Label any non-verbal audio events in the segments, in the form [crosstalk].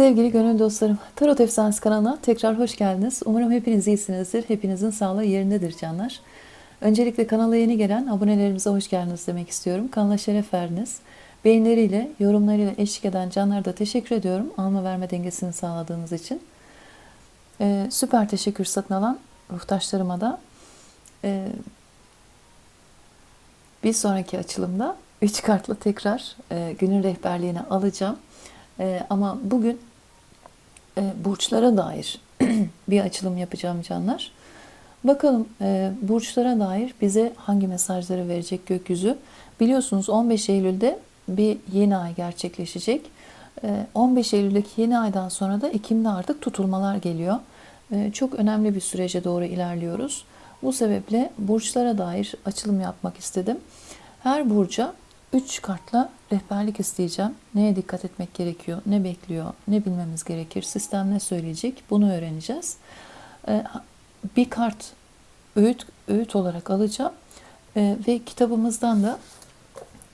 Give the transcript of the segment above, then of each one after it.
Sevgili gönül dostlarım, Tarot Efsanesi kanalına tekrar hoş geldiniz. Umarım hepiniz iyisinizdir. Hepinizin sağlığı yerindedir canlar. Öncelikle kanala yeni gelen abonelerimize hoş geldiniz demek istiyorum. Kanala şeref verdiniz. Beğenileriyle, yorumlarıyla eşlik eden canlara da teşekkür ediyorum. Alma verme dengesini sağladığınız için. Ee, süper teşekkür satın alan ruhtaşlarıma da e, bir sonraki açılımda 3 kartla tekrar e, günün rehberliğini alacağım. E, ama bugün e, burçlara dair [clears throat] bir açılım yapacağım canlar. Bakalım e, burçlara dair bize hangi mesajları verecek gökyüzü. Biliyorsunuz 15 Eylül'de bir yeni ay gerçekleşecek. E, 15 Eylül'deki yeni aydan sonra da Ekim'de artık tutulmalar geliyor. E, çok önemli bir sürece doğru ilerliyoruz. Bu sebeple burçlara dair açılım yapmak istedim. Her burca 3 kartla rehberlik isteyeceğim. Neye dikkat etmek gerekiyor, ne bekliyor, ne bilmemiz gerekir, sistem ne söyleyecek bunu öğreneceğiz. Ee, bir kart öğüt, öğüt olarak alacağım Ee, ve kitabımızdan da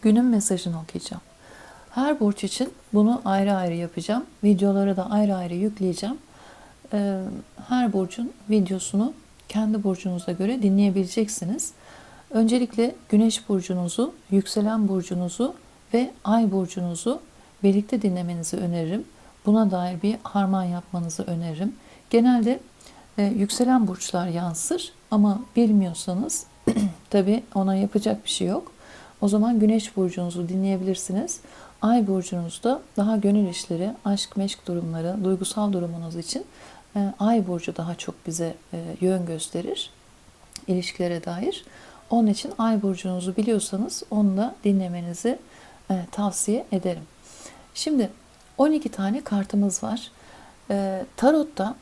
günün mesajını okuyacağım. Her burç için bunu ayrı ayrı yapacağım. Videoları da ayrı ayrı yükleyeceğim. Ee, her burcun videosunu kendi burcunuza göre dinleyebileceksiniz. Öncelikle Güneş burcunuzu, yükselen burcunuzu ve Ay burcunuzu birlikte dinlemenizi öneririm. Buna dair bir harman yapmanızı öneririm. Genelde e, yükselen burçlar yansır ama bilmiyorsanız [clears throat] tabi ona yapacak bir şey yok. O zaman Güneş burcunuzu dinleyebilirsiniz. Ay burcunuzda daha gönül işleri, aşk, meşk durumları, duygusal durumunuz için e, Ay burcu daha çok bize e, yön gösterir ilişkilere dair. Onun için ay burcunuzu biliyorsanız onu da dinlemenizi e, tavsiye ederim. Şimdi 12 tane kartımız var. E, tarotta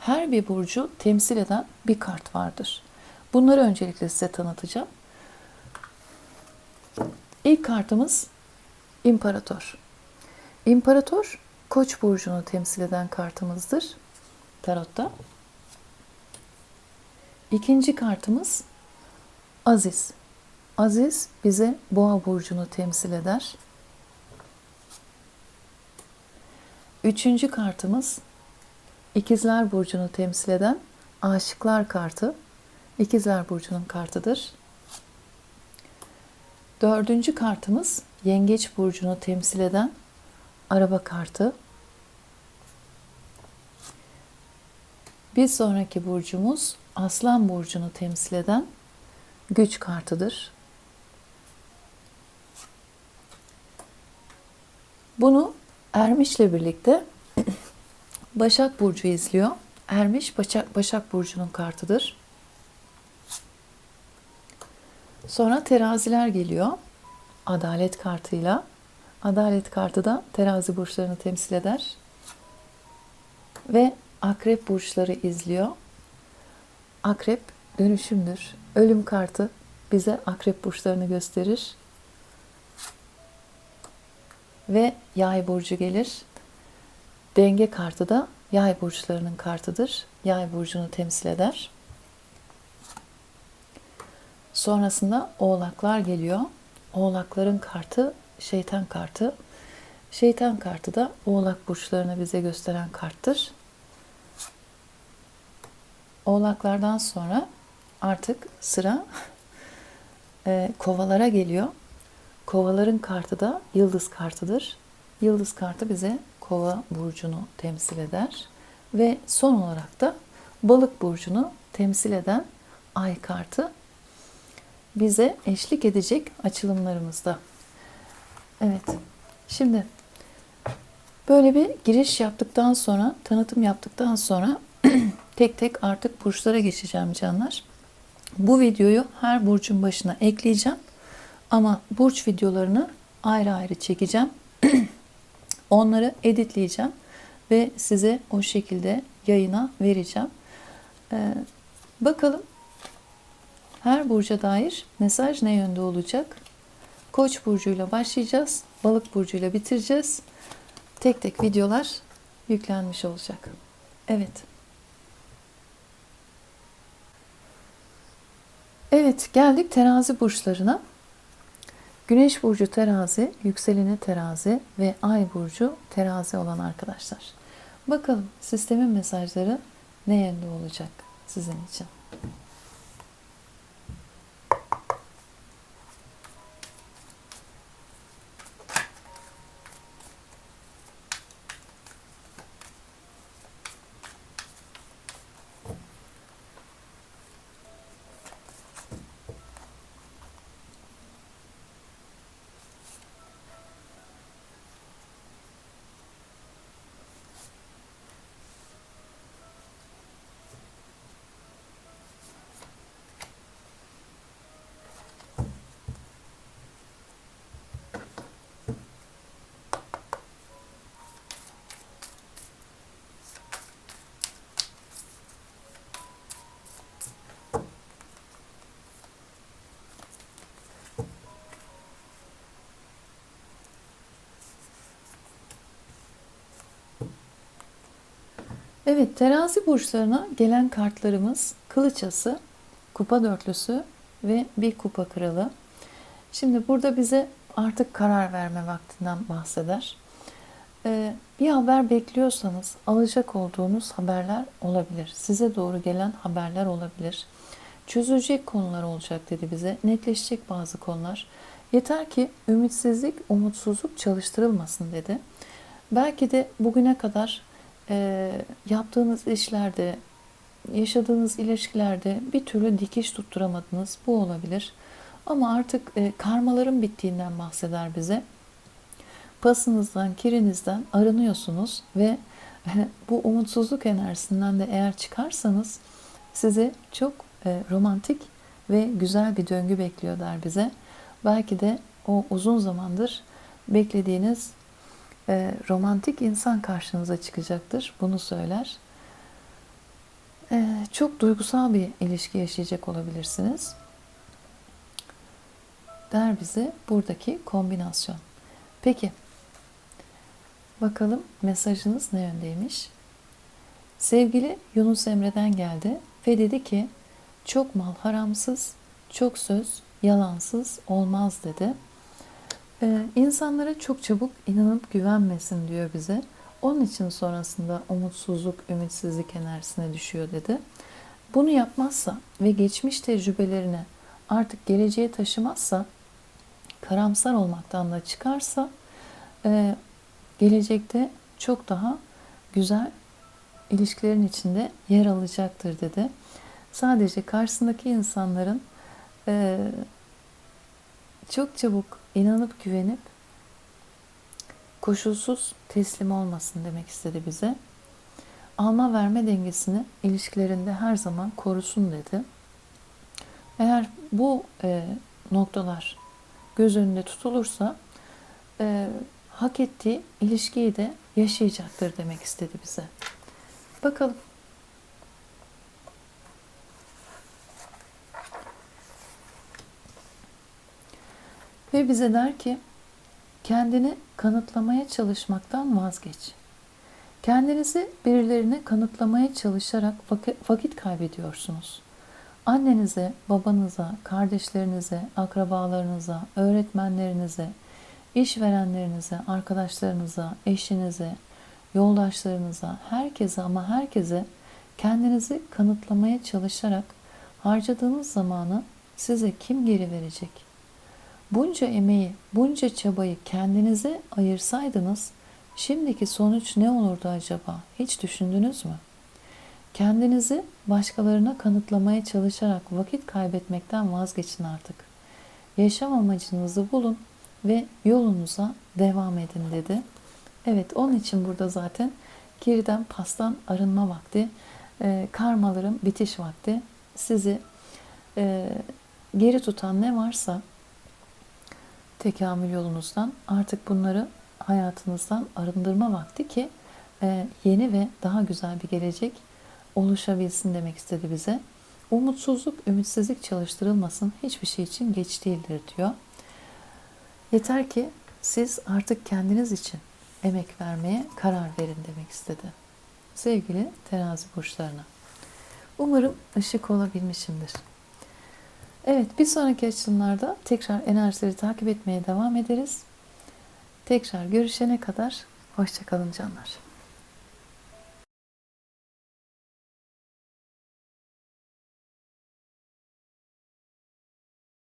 her bir burcu temsil eden bir kart vardır. Bunları öncelikle size tanıtacağım. İlk kartımız İmparator. İmparator Koç burcunu temsil eden kartımızdır tarotta. İkinci kartımız Aziz. Aziz bize boğa burcunu temsil eder. Üçüncü kartımız İkizler burcunu temsil eden Aşıklar kartı. İkizler burcunun kartıdır. Dördüncü kartımız Yengeç burcunu temsil eden Araba kartı. Bir sonraki burcumuz Aslan burcunu temsil eden güç kartıdır. Bunu Ermiş'le birlikte [clears throat] Başak Burcu izliyor. Ermiş Başak, Başak Burcu'nun kartıdır. Sonra teraziler geliyor. Adalet kartıyla. Adalet kartı da terazi burçlarını temsil eder. Ve akrep burçları izliyor. Akrep dönüşümdür. Ölüm kartı bize akrep burçlarını gösterir. Ve yay burcu gelir. Denge kartı da yay burçlarının kartıdır. Yay burcunu temsil eder. Sonrasında oğlaklar geliyor. Oğlakların kartı şeytan kartı. Şeytan kartı da oğlak burçlarını bize gösteren karttır. Oğlaklardan sonra artık sıra e, kovalara geliyor. Kovaların kartı da yıldız kartıdır. Yıldız kartı bize kova burcunu temsil eder. Ve son olarak da balık burcunu temsil eden ay kartı bize eşlik edecek açılımlarımızda. Evet. Şimdi böyle bir giriş yaptıktan sonra, tanıtım yaptıktan sonra [clears throat] tek tek artık burçlara geçeceğim canlar. Bu videoyu her burcun başına ekleyeceğim. Ama burç videolarını ayrı ayrı çekeceğim. [clears throat] Onları editleyeceğim ve size o şekilde yayına vereceğim. Ee, bakalım her burca dair mesaj ne yönde olacak? Koç burcuyla başlayacağız. Balık burcuyla bitireceğiz. Tek tek videolar yüklenmiş olacak. Evet. Evet geldik terazi burçlarına. Güneş burcu terazi, yükseleni terazi ve ay burcu terazi olan arkadaşlar. Bakalım sistemin mesajları ne yönde olacak sizin için? Evet, terazi burçlarına gelen kartlarımız kılıç ası, kupa dörtlüsü ve bir kupa kralı. Şimdi burada bize artık karar verme vaktinden bahseder. Ee, bir haber bekliyorsanız alacak olduğunuz haberler olabilir. Size doğru gelen haberler olabilir. Çözülecek konular olacak dedi bize. Netleşecek bazı konular. Yeter ki ümitsizlik, umutsuzluk çalıştırılmasın dedi. Belki de bugüne kadar e, yaptığınız işlerde, yaşadığınız ilişkilerde bir türlü dikiş tutturamadınız. Bu olabilir. Ama artık e, karmaların bittiğinden bahseder bize. Pasınızdan, kirinizden arınıyorsunuz ve [laughs] bu umutsuzluk enerjisinden de eğer çıkarsanız sizi çok e, romantik ve güzel bir döngü bekliyor der bize. Belki de o uzun zamandır beklediğiniz e, romantik insan karşınıza çıkacaktır. Bunu söyler. E, çok duygusal bir ilişki yaşayacak olabilirsiniz. Der bize buradaki kombinasyon. Peki, bakalım mesajınız ne yöndeymiş? Sevgili Yunus Emre'den geldi ve dedi ki, çok mal haramsız, çok söz yalansız olmaz dedi. Ee, insanlara çok çabuk inanıp güvenmesin diyor bize. Onun için sonrasında umutsuzluk, ümitsizlik enerjisine düşüyor dedi. Bunu yapmazsa ve geçmiş tecrübelerini artık geleceğe taşımazsa, karamsar olmaktan da çıkarsa, e, gelecekte çok daha güzel ilişkilerin içinde yer alacaktır dedi. Sadece karşısındaki insanların e, çok çabuk inanıp güvenip koşulsuz teslim olmasın demek istedi bize. Alma verme dengesini ilişkilerinde her zaman korusun dedi. Eğer bu e, noktalar göz önünde tutulursa e, hak ettiği ilişkiyi de yaşayacaktır demek istedi bize. Bakalım. Ve bize der ki kendini kanıtlamaya çalışmaktan vazgeç. Kendinizi birilerine kanıtlamaya çalışarak vakit kaybediyorsunuz. Annenize, babanıza, kardeşlerinize, akrabalarınıza, öğretmenlerinize, işverenlerinize, arkadaşlarınıza, eşinize, yoldaşlarınıza, herkese ama herkese kendinizi kanıtlamaya çalışarak harcadığınız zamanı size kim geri verecek? Bunca emeği, bunca çabayı kendinize ayırsaydınız şimdiki sonuç ne olurdu acaba? Hiç düşündünüz mü? Kendinizi başkalarına kanıtlamaya çalışarak vakit kaybetmekten vazgeçin artık. Yaşam amacınızı bulun ve yolunuza devam edin dedi. Evet onun için burada zaten kirden pastan arınma vakti, e, karmaların bitiş vakti. Sizi e, geri tutan ne varsa tekamül yolunuzdan artık bunları hayatınızdan arındırma vakti ki e, yeni ve daha güzel bir gelecek oluşabilsin demek istedi bize. Umutsuzluk, ümitsizlik çalıştırılmasın. Hiçbir şey için geç değildir diyor. Yeter ki siz artık kendiniz için emek vermeye karar verin demek istedi. Sevgili terazi burçlarına. Umarım ışık olabilmişimdir. Evet bir sonraki açılımlarda tekrar enerjileri takip etmeye devam ederiz. Tekrar görüşene kadar hoşçakalın canlar.